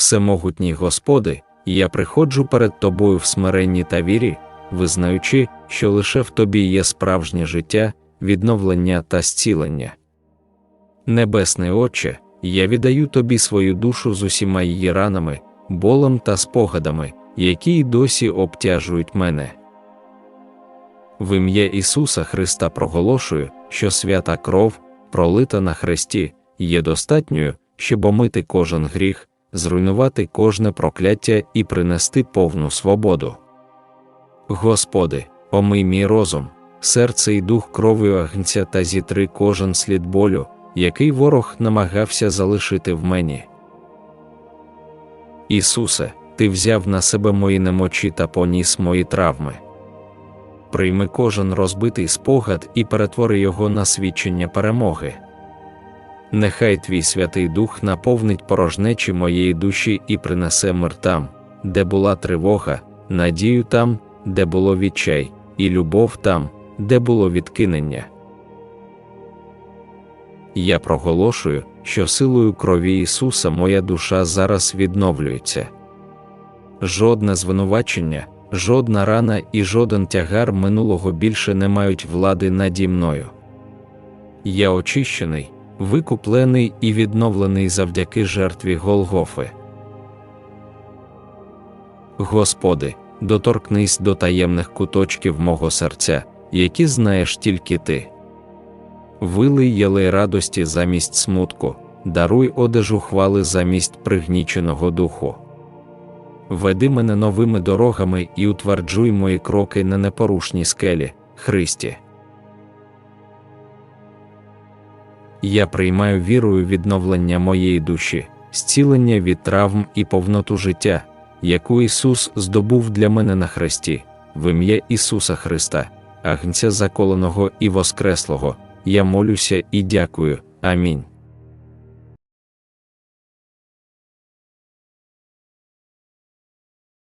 Всемогутній Господи, я приходжу перед Тобою в смиренні та вірі, визнаючи, що лише в Тобі є справжнє життя, відновлення та зцілення. Небесний Отче, я віддаю Тобі свою душу з усіма її ранами, болем та спогадами, які й досі обтяжують мене. В ім'я Ісуса Христа проголошую, що свята кров, пролита на хресті, є достатньою, щоб омити кожен гріх, зруйнувати кожне прокляття і принести повну свободу. Господи, омий мій розум, серце і дух кров'ю агнця та зітри кожен слід болю, який ворог намагався залишити в мені. Ісусе, Ти взяв на себе мої немочі та поніс мої травми. Прийми кожен розбитий спогад і перетвори його на свідчення перемоги. Нехай твій Святий Дух наповнить порожнечі моєї душі і принесе мир там, де була тривога, надію там, де було відчай, і любов там, де було відкинення. Я проголошую, що силою крові Ісуса моя душа зараз відновлюється. Жодне звинувачення, жодна рана і жоден тягар минулого більше не мають влади наді мною. Я очищений, викуплений і відновлений завдяки жертві Голгофи. Господи, доторкнись до таємних куточків мого серця, які знаєш тільки ти. Вилий єлей радості замість смутку, даруй одежу хвали замість пригніченого духу. Веди мене новими дорогами і утверджуй мої кроки на непорушній скелі, Христі. Я приймаю вірою відновлення моєї душі, зцілення від травм і повноту життя, яку Ісус здобув для мене на хресті, в ім'я Ісуса Христа, Агнця заколеного і Воскреслого. Я молюся і дякую. Амінь.